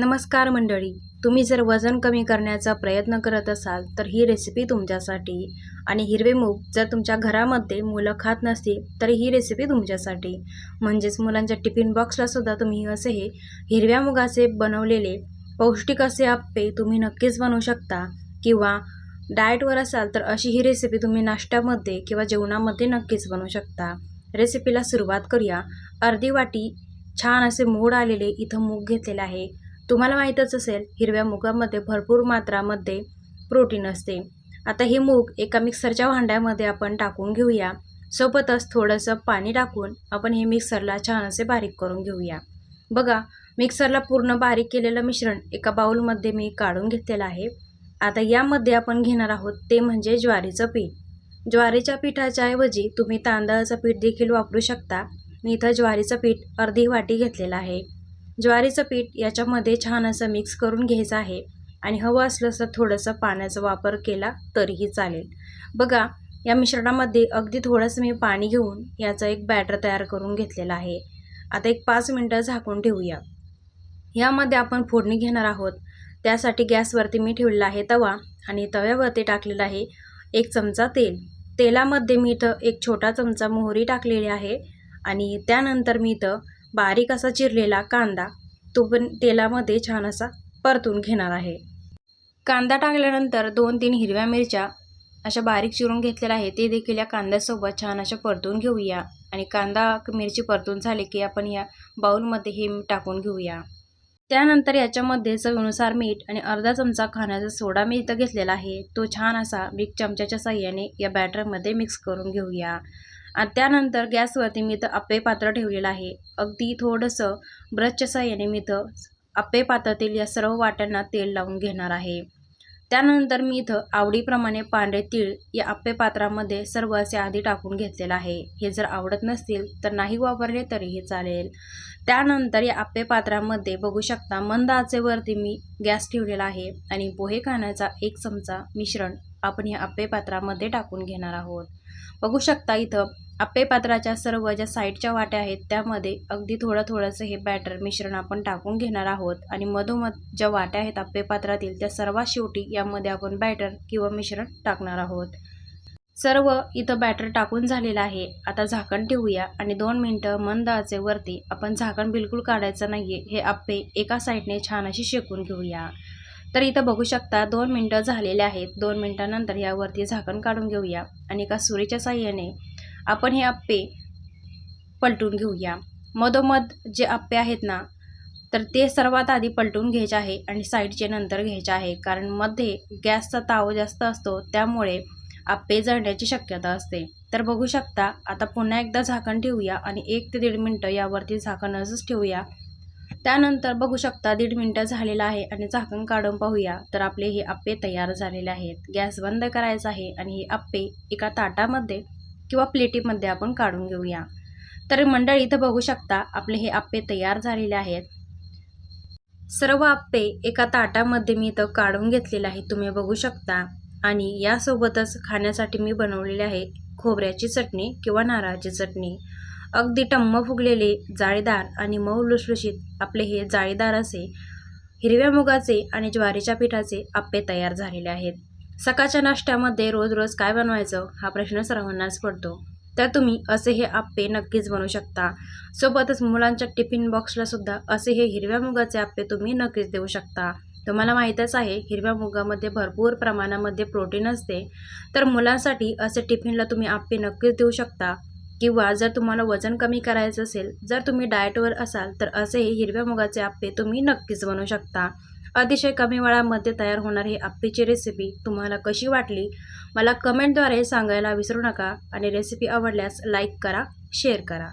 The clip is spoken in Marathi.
नमस्कार मंडळी तुम्ही जर वजन कमी करण्याचा प्रयत्न करत असाल तर ही रेसिपी तुमच्यासाठी. आणि हिरवे मूग जर तुमच्या घरामध्ये मुलं खात नसतील तर ही रेसिपी तुमच्यासाठी. म्हणजेच मुलांच्या टिफिन बॉक्सलासुद्धा तुम्ही असे हे हिरव्या मुगाचे बनवलेले पौष्टिक असे आप्पे तुम्ही नक्कीच बनवू शकता. किंवा डाएटवर असाल तर अशी ही रेसिपी तुम्ही नाश्त्यामध्ये किंवा जेवणामध्ये नक्कीच बनवू शकता. रेसिपीला सुरुवात करूया. अर्धी वाटी छान असे मोड आलेले इथं मूग घेतलेले आहे. तुम्हाला माहीतच असेल हिरव्या मुगामध्ये भरपूर मात्रामध्ये प्रोटीन असते. आता हे मूग एका मिक्सरच्या भांड्यामध्ये आपण टाकून घेऊया. सोबतच थोडंसं पाणी टाकून आपण हे मिक्सरला छान असे बारीक करून घेऊया. बघा मिक्सरला पूर्ण बारीक केलेलं मिश्रण एका बाऊलमध्ये मी काढून घेतलेलं आहे. आता यामध्ये आपण घेणार आहोत ते म्हणजे ज्वारीचं पीठ. ज्वारीच्या पिठाच्या ऐवजी तुम्ही तांदळाचं पीठ देखील वापरू शकता. मी इथं ज्वारीचं पीठ अर्धी वाटी घेतलेलं आहे. ज्वारीचं पीठ याच्यामध्ये छान असं मिक्स करून घ्यायचं आहे. आणि हवं असलं तर थोडंसं पाण्याचा वापर केला तरीही चालेल. बघा या मिश्रणामध्ये अगदी थोडंसं मी पाणी घेऊन याचं एक बॅटर तयार करून घेतलेलं आहे. आता एक पाच मिनटं झाकून ठेवूया. यामध्ये आपण फोडणी घेणार आहोत. त्यासाठी गॅसवरती मी ठेवलेला आहे तवा आणि तव्यावरती टाकलेला आहे एक चमचा तेल. तेलामध्ये मी इथं एक छोटा चमचा मोहरी टाकलेली आहे आणि त्यानंतर मी इथं बारीक असा चिरलेला कांदा तो पण तेलामध्ये छान असा परतून घेणार आहे. कांदा टाकल्यानंतर दोन तीन हिरव्या मिरच्या अशा बारीक चिरून घेतलेल्या आहे ते देखील या कांद्यासोबत छान अशा परतून घेऊया. आणि कांदा मिरची परतून झाली की आपण या बाऊलमध्ये हे टाकून घेऊया. त्यानंतर याच्यामध्ये चवीनुसार मीठ आणि अर्धा चमचा खाण्याचा सोडा मी इथं घेतलेला आहे. तो छान असा बिग चमच्याच्या साह्याने या बॅटरमध्ये मिक्स करून घेऊया. आणि त्यानंतर गॅसवरती मी इथं आप्पे पात्र ठेवलेलं आहे. अगदी थोडंसं ब्रशच्या साह्याने मी इथं आप्पे पात्रातील या सर्व वाट्यांना तेल लावून घेणार आहे. त्यानंतर मी इथं आवडीप्रमाणे पांढरे तीळ या आप्पे पात्रामध्ये सर्व असे आधी टाकून घेतलेलं आहे. हे जर आवडत नसतील तर नाही वापरले तरीही चालेल. त्यानंतर या आप्पे पात्रामध्ये बघू शकता मंद आचेवरती मी गॅस ठेवलेला आहे आणि पोहे खाण्याचा एक चमचा मिश्रण आपण या आप्पे पात्रामध्ये टाकून घेणार आहोत. बघू शकता इथं आप्पे पात्राच्या सर्व ज्या साईडच्या वाट्या आहेत त्यामध्ये अगदी थोडं थोडंसं हे बॅटर मिश्रण आपण टाकून घेणार आहोत. आणि मधोमध ज्या वाट्या आहेत आप्पे पात्रातील त्या सर्वात शेवटी यामध्ये आपण बॅटर किंवा मिश्रण टाकणार आहोत. सर्व इथं बॅटर टाकून झालेलं आहे. आता झाकण ठेवूया आणि दोन मिनटं मंद आचेवरती आपण झाकण बिलकुल काढायचं नाही आहे हे आप्पे एका साईडने छान अशी शेकून घेऊया. तर इथं बघू शकता दोन मिनटं झालेले आहेत. दोन मिनटानंतर यावरती झाकण काढून घेऊया आणि एका सुरीच्या साह्याने आपण हे आप्पे पलटून घेऊया. मधोमध जे आप्पे आहेत ना तर ते सर्वात आधी पलटून घ्यायचे आहे आणि साईडचे नंतर घ्यायचे आहे. कारण मध्ये गॅसचा ताव जास्त असतो त्यामुळे आप्पे जळण्याची शक्यता असते. तर बघू शकता आता पुन्हा एकदा झाकण ठेवूया आणि एक ते दीड मिनटं यावरती झाकण असंच ठेवूया. त्यानंतर बघू शकता दीड मिनटं झालेलं आहे आणि झाकण काढून पाहूया. तर आपले हे आप्पे तयार झालेले आहेत. गॅस बंद करायचा आहे आणि हे आप्पे एका ताटामध्ये किंवा प्लेटीमध्ये आपण काढून घेऊया. तर मंडळी इथं बघू शकता आपले हे आप्पे तयार झालेले आहेत. सर्व आप्पे एका ताटामध्ये मी इथं काढून घेतलेले आहे तुम्ही बघू शकता. आणि यासोबतच खाण्यासाठी मी बनवलेले आहे खोबऱ्याची चटणी किंवा नारळाची चटणी. अगदी टम्म फुगलेले जाळीदार आणि मऊ लुसलुशीत आपले हे जाळीदार असे हिरव्या मुगाचे आणि ज्वारीच्या पिठाचे आप्पे तयार झालेले आहेत. सकाळच्या नाश्त्यामध्ये रोज रोज काय बनवायचं हा प्रश्न सर्वांनाच पडतो. तर तुम्ही असे हे आप्पे नक्कीच बनवू शकता. सोबतच मुलांच्या टिफिन बॉक्सला सुद्धा असे हे हिरव्या मुगाचे आप्पे तुम्ही नक्कीच देऊ शकता. तुम्हाला माहीतच आहे हिरव्या मुगामध्ये भरपूर प्रमाणामध्ये प्रोटीन असते. तर मुलांसाठी असे टिफिनला तुम्ही आप्पे नक्कीच देऊ शकता. किंवा जर तुम्हाला वजन कमी करायचं असेल जर तुम्ही डाएटवर असाल तर असे हे हिरव्या मुगाचे आप्पे तुम्ही नक्कीच बनवू शकता. अतिशय कमी वेळामध्ये तयार होणारी ही आप्पेची रेसिपी तुम्हाला कशी वाटली? मला कमेंटद्वारे सांगायला विसरू नका आणि रेसिपी आवडल्यास लाईक करा शेअर करा.